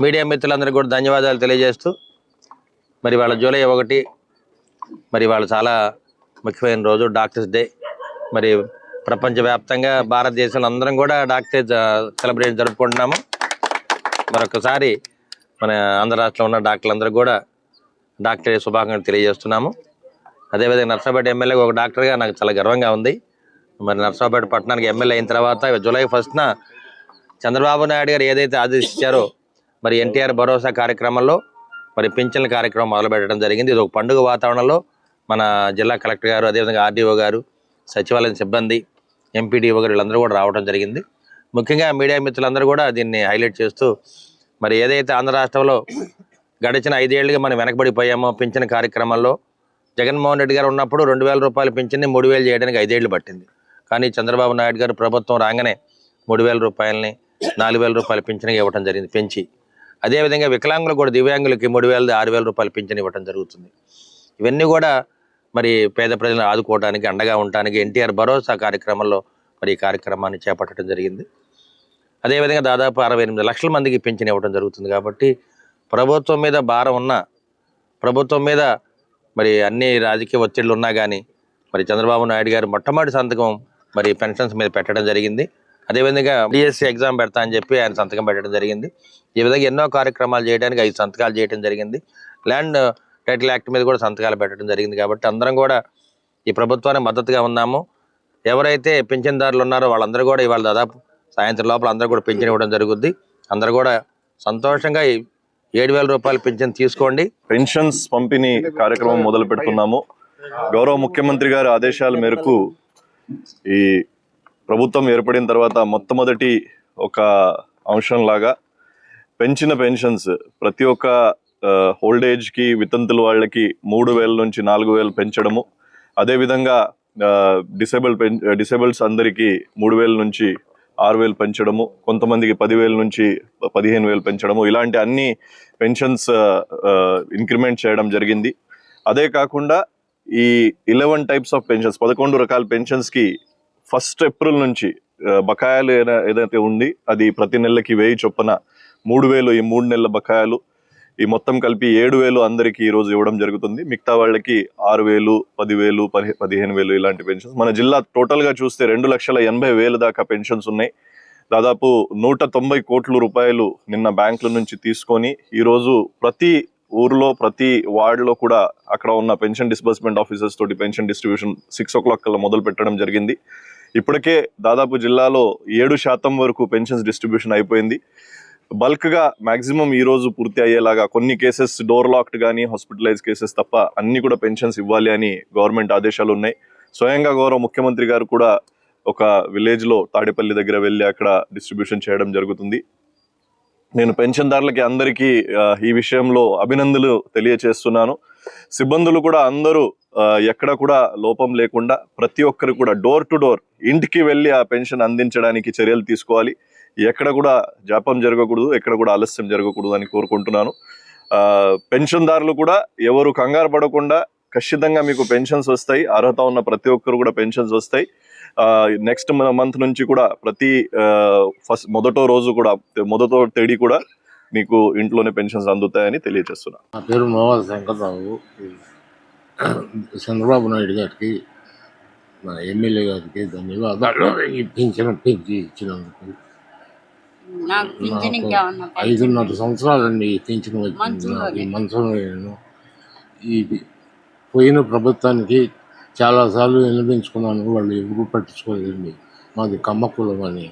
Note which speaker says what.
Speaker 1: Media మిత్రులందరికీ కూడా ధన్యవాదాలు తెలియజేస్తూ మరి వాళ్ళ జూలై ఒకటి మరి వాళ్ళు చాలా ముఖ్యమైన రోజు డాక్టర్స్ డే. మరి ప్రపంచవ్యాప్తంగా భారతదేశంలో అందరం కూడా డాక్టర్ సెలబ్రేట్ జరుపుకుంటున్నాము. మరొకసారి మన ఆంధ్ర రాష్ట్రంలో ఉన్న డాక్టర్లందరూ కూడా డాక్టర్ శుభాకాంక్షలు తెలియజేస్తున్నాము. అదేవిధంగా నర్సాపేట ఎమ్మెల్యేగా ఒక డాక్టర్గా నాకు చాలా గర్వంగా ఉంది. మరి నర్సాపేట పట్టణానికి ఎమ్మెల్యే అయిన తర్వాత జూలై ఫస్ట్న చంద్రబాబు నాయుడు గారు ఏదైతే ఆదేశించారో మరి ఎన్టీఆర్ భరోసా కార్యక్రమంలో మరి పింఛన్ల కార్యక్రమం మొదలుపెట్టడం జరిగింది. ఇది ఒక పండుగ వాతావరణంలో మన జిల్లా కలెక్టర్ గారు అదేవిధంగా ఆర్డీఓ గారు సచివాలయం సిబ్బంది ఎంపీడీఓ గారు వీళ్ళందరూ కూడా రావడం జరిగింది. ముఖ్యంగా మీడియా మిత్రులందరూ కూడా దీన్ని హైలైట్ చేస్తూ మరి ఏదైతే ఆంధ్ర రాష్ట్రంలో గడిచిన ఐదేళ్ళుగా మనం వెనకబడిపోయామో పింఛన్ కార్యక్రమంలో జగన్మోహన్ రెడ్డి గారు ఉన్నప్పుడు రెండు వేల రూపాయల పింఛన్ని మూడు వేలు చేయడానికి ఐదేళ్ళు పట్టింది. కానీ చంద్రబాబు నాయుడు గారు ప్రభుత్వం రాగానే మూడు వేల రూపాయలని నాలుగు వేల రూపాయల పింఛన్గా ఇవ్వడం జరిగింది పెంచి. అదేవిధంగా వికలాంగులు కూడా దివ్యాంగులకి మూడు వేలది ఆరు వేల రూపాయలు పింఛన్ ఇవ్వడం జరుగుతుంది. ఇవన్నీ కూడా మరి పేద ప్రజలను ఆదుకోవడానికి అండగా ఉండటానికి ఎన్టీఆర్ భరోసా కార్యక్రమంలో మరి ఈ కార్యక్రమాన్ని చేపట్టడం జరిగింది. అదేవిధంగా దాదాపు అరవై ఎనిమిది లక్షల మందికి పింఛన్ ఇవ్వడం జరుగుతుంది కాబట్టి ప్రభుత్వం మీద భారం ఉన్న ప్రభుత్వం మీద మరి అన్ని రాజకీయ ఒత్తిళ్ళు ఉన్నా కానీ మరి చంద్రబాబు నాయుడు గారు మొట్టమొదటి సంతకం మరి పెన్షన్స్ మీద పెట్టడం జరిగింది. అదేవిధంగా డిఎస్సి ఎగ్జామ్ పెడతా అని చెప్పి ఆయన సంతకం పెట్టడం జరిగింది. ఈ విధంగా ఎన్నో కార్యక్రమాలు చేయడానికి ఐదు సంతకాలు చేయడం జరిగింది. ల్యాండ్ టైటిల్ యాక్ట్ మీద కూడా సంతకాలు పెట్టడం జరిగింది కాబట్టి అందరం కూడా ఈ ప్రభుత్వానికి మద్దతుగా ఉన్నాము. ఎవరైతే పింఛన్దారులు ఉన్నారో వాళ్ళందరూ కూడా ఇవాళ దాదాపు సాయంత్రం లోపల అందరూ కూడా పింఛన్ ఇవ్వడం జరుగుద్ది. అందరూ కూడా సంతోషంగా ఈ ఏడు వేల రూపాయలు పింఛన్ తీసుకోండి.
Speaker 2: పెన్షన్స్ పంపిణీ కార్యక్రమం మొదలు పెడుతున్నాము. గౌరవ ముఖ్యమంత్రి గారి ఆదేశాల మేరకు ఈ ప్రభుత్వం ఏర్పడిన తర్వాత మొట్టమొదటి ఒక అంశం లాగా పెంచిన పెన్షన్స్. ప్రతి ఒక్క ఓల్డ్ ఏజ్కి వితంతుల వాళ్ళకి మూడు వేల నుంచి నాలుగు వేలు పెంచడము. అదేవిధంగా డిసేబుల్ పెన్ డిసేబుల్స్ అందరికీ మూడు వేల నుంచి ఆరు వేలు పెంచడము. కొంతమందికి పదివేల నుంచి పదిహేను వేలు పెంచడము. ఇలాంటి అన్ని పెన్షన్స్ ఇంక్రిమెంట్ చేయడం జరిగింది. అదే కాకుండా ఈ ఇలెవెన్ టైప్స్ ఆఫ్ పెన్షన్స్ పదకొండు రకాల పెన్షన్స్కి ఫస్ట్ ఏప్రిల్ నుంచి బకాయాలు బకాయిలు ఏదైతే ఉంది అది ప్రతి నెలకి వెయ్యి చొప్పున మూడు వేలు ఈ మూడు నెలల బకాయిలు. ఈ మొత్తం కలిపి ఏడు వేలు అందరికీ ఈరోజు ఇవ్వడం జరుగుతుంది. మిగతా వాళ్ళకి ఆరు వేలు పదివేలు పది పదిహేను వేలు ఇలాంటి పెన్షన్స్. మన జిల్లా టోటల్గా చూస్తే రెండు లక్షల ఎనభై వేలు దాకా పెన్షన్స్ ఉన్నాయి. దాదాపు నూట తొంభై కోట్ల రూపాయలు నిన్న బ్యాంకుల నుంచి తీసుకొని ఈరోజు ప్రతి ఊర్లో ప్రతి వార్డులో కూడా అక్కడ ఉన్న పెన్షన్ డిస్బర్స్మెంట్ ఆఫీసర్స్ తోటి pension distribution six o'clock కల్లా మొదలు పెట్టడం జరిగింది. ఇప్పటికే దాదాపు జిల్లాలో ఏడు శాతం వరకు పెన్షన్స్ డిస్ట్రిబ్యూషన్ అయిపోయింది. బల్క్గా ఈరోజు పూర్తి అయ్యేలాగా కొన్ని కేసెస్ డోర్ లాక్డ్ కానీ హాస్పిటలైజ్ కేసెస్ తప్ప అన్ని కూడా పెన్షన్స్ ఇవ్వాలి అని గవర్నమెంట్ ఆదేశాలు ఉన్నాయి. స్వయంగా గౌరవ ముఖ్యమంత్రి గారు కూడా ఒక విలేజ్లో తాడేపల్లి దగ్గర వెళ్ళి అక్కడ డిస్ట్రిబ్యూషన్ చేయడం జరుగుతుంది. నేను పెన్షన్దారులకి అందరికీ ఈ విషయంలో అభినందనలు తెలియచేస్తున్నాను. సిబ్బందులు కూడా అందరూ ఎక్కడ కూడా లోపం లేకుండా ప్రతి ఒక్కరు కూడా డోర్ టు డోర్ ఇంటికి వెళ్ళి ఆ పెన్షన్ అందించడానికి చర్యలు తీసుకోవాలి. ఎక్కడ కూడా జాపం జరగకూడదు ఎక్కడ కూడా ఆలస్యం జరగకూడదు అని కోరుకుంటున్నాను. పెన్షన్దారులు కూడా ఎవరు కంగారు పడకుండా ఖచ్చితంగా మీకు పెన్షన్స్ వస్తాయి. అర్హత ఉన్న ప్రతి ఒక్కరు కూడా పెన్షన్స్ వస్తాయి. నెక్స్ట్ మంత్ నుంచి కూడా ప్రతి ఫస్ట్ మొదటో రోజు కూడా మొదటో తేదీ కూడా మీకు ఇంట్లోనే పెన్షన్స్ అందుతాయని తెలియజేస్తున్నా.
Speaker 3: నా పేరు మోవాలి శంకర్రావు. చంద్రబాబు నాయుడు గారికి మన ఎమ్మెల్యే గారికి ధన్యవాదాలు. ఈ పింఛన్ పెంచి ఇచ్చినందుకు.
Speaker 4: నాకు
Speaker 3: ఐదున్నర సంవత్సరాలండి ఈ పింఛన్ వచ్చింది. మంచంలో నేను ఇది పోయిన ప్రభుత్వానికి చాలాసార్లు వినిపించుకున్నాను వాళ్ళు ఎవరు పట్టించుకోలేదండి. మాది కమ్మ కులం అని.